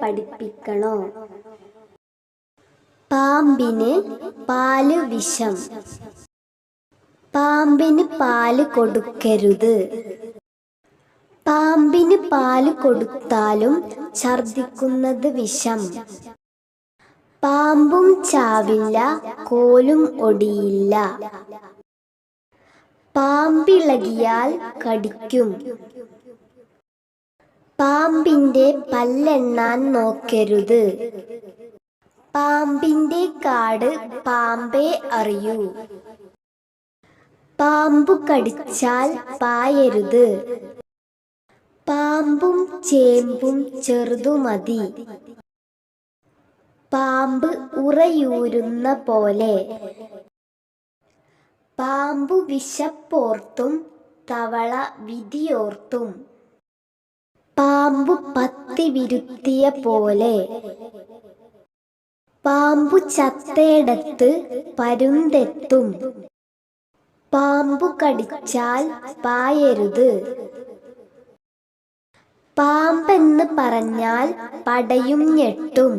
പഠിപ്പിക്കണോ പാമ്പിന് പാൽ വിഷം. പാമ്പിന് പാൽ കൊടുക്കരുത്. പാമ്പിന് പാൽ കൊടുത്താലും ഛർദിക്കുന്നത് വിഷം. പാമ്പും ചാവില്ല കോലും ഒടിയില്ല. പാമ്പിളകിയാൽ കടിക്കും. പാമ്പിന്റെ പല്ലെണ്ണാൻ നോക്കരുത്. പാമ്പിന്റെ കാട് പാമ്പേ അറിയൂ. പാമ്പു കടിച്ചാൽ പായരുത്. പാമ്പും ചേമ്പും ചെറുതുമതി പാമ്പ് ഉറയൂരുന്ന പോലെ. പാമ്പു വിശപ്പോർത്തും തവള വിധിയോർത്തും. പാമ്പു പത്തി വിരുത്തിയ പോലെ. പാമ്പു ചത്തേടത്ത് പരുന്തെത്തും. പാമ്പു കടിച്ചാൽ പായരുത്. പാമ്പെന്ന് പറഞ്ഞാൽ പടയും ഞെട്ടും.